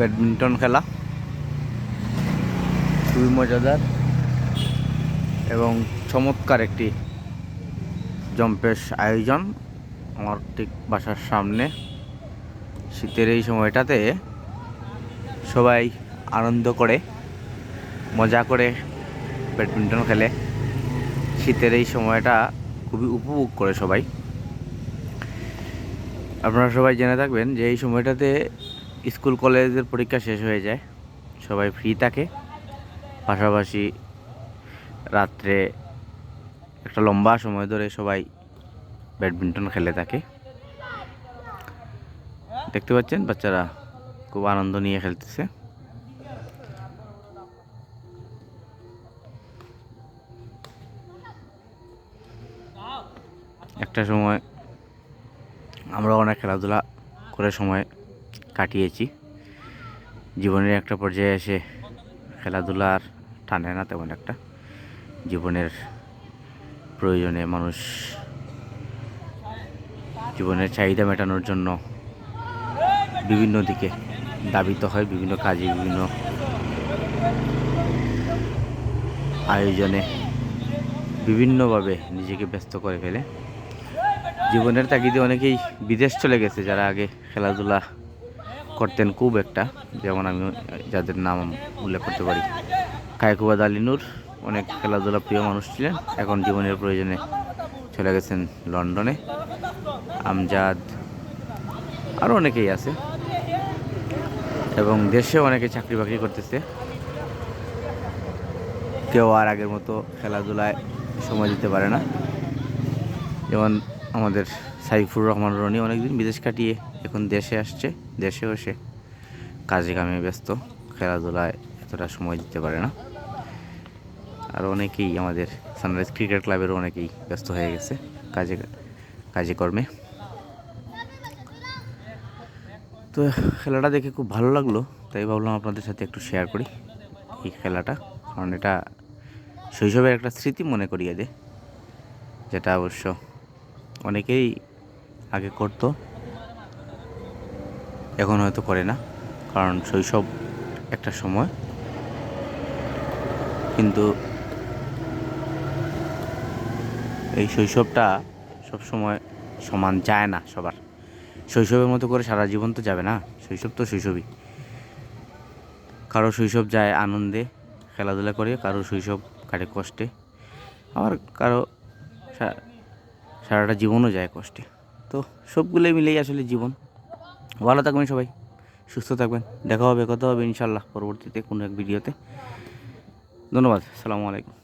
Badminton খেলা। খুবই মজাদার এবং চমৎকার একটি জম্পেশ আয়োজন আমার ঠিক বাসার সামনে। শীতের এই সময়টাতে সবাই আনন্দ করে, মজা করে ব্যাডমিন্টন খেলে। শীতের এই সময়টা খুবই উপভোগ করে সবাই। আপনারা সবাই জেনে থাকবেন যে এই সময়টাতে স্কুল কলেজের পরীক্ষা শেষ হয়ে যায়। সবাই ফ্রি থাকে। পাশাপাশি রাত্রে একটা লম্বা সময় ধরে সবাই ব্যাডমিন্টন খেলে থাকে। দেখতে পাচ্ছেন? বাচ্চারা খুব আনন্দ নিয়ে খেলতেছে। একটা সময় আমরা অনেক খেলাধুলা করে সময় কাটিয়েছি। জীবনের একটা পর্যায়ে এসে খেলাধুলা আর টানে না তেমন একটা। জীবনের প্রয়োজনে মানুষ জীবনের চাহিদা মেটানোর জন্য বিভিন্ন দিকে দাবিত হয়, বিভিন্ন কাজে, বিভিন্ন আয়োজনে বিভিন্নভাবে নিজেকে ব্যস্ত করে ফেলে। জীবনের তাগিদে অনেকেই বিদেশ চলে গেছে, যারা আগে খেলাধুলা করতেন খুব একটা, যেমন আমি যাদের নাম উল্লেখ করতে পারি। কায়কুবাদ আলিনুর অনেক খেলাধুলা প্রিয় মানুষ ছিলেন, এখন জীবনের প্রয়োজনে চলে গেছেন লন্ডনে। আমজাদ আরও অনেকেই আছে। এবং দেশে অনেকে চাকরি বাকরি করতেছে। কেউ আর আগের মতো খেলাধুলায় সময় দিতে পারে না। যেমন আমাদের সাইফুর রহমান রনি অনেকদিন বিদেশ কাটিয়ে এখন দেশে আসছে, দেশেও সে কাজে কামে ব্যস্ত, খেলাধুলায় এতটা সময় দিতে পারে না। আর অনেকেই আমাদের সানরাইজ ক্রিকেট ক্লাবেরও অনেকেই ব্যস্ত হয়ে গেছে কাজে কাজে কর্মে তো খেলাটা দেখে খুব ভালো লাগল, তাই ভাবলাম আপনাদের সাথে একটু শেয়ার করি এই খেলাটা, কারণ এটা শৈশবের একটা স্মৃতি মনে করিয়ে দেয় যেটা অবশ্য অনেকেই আগে করতো। এখন হয়তো করে না, কারণ শৈশব একটা সময়। কিন্তু এই শৈশবটা সব সময় সমান যায় না সবার। শৈশবের মতো করে সারা জীবন তো যাবে না, শৈশব তো শৈশবই। কারও শৈশব যায় আনন্দে, খেলাধুলা করে কারও শৈশব কাটে কষ্টে। আবার কারও সারাটা জীবনও যায় কষ্টে। তো সবগুলোই মিলেই আসলে জীবন। ভালো থাকবেন সবাই, সুস্থ থাকবেন, দেখা হবে, কথা হবে ইনশাল্লাহ পরবর্তীতে কোনো এক ভিডিওতে। ধন্যবাদ, সালামু আলাইকুম।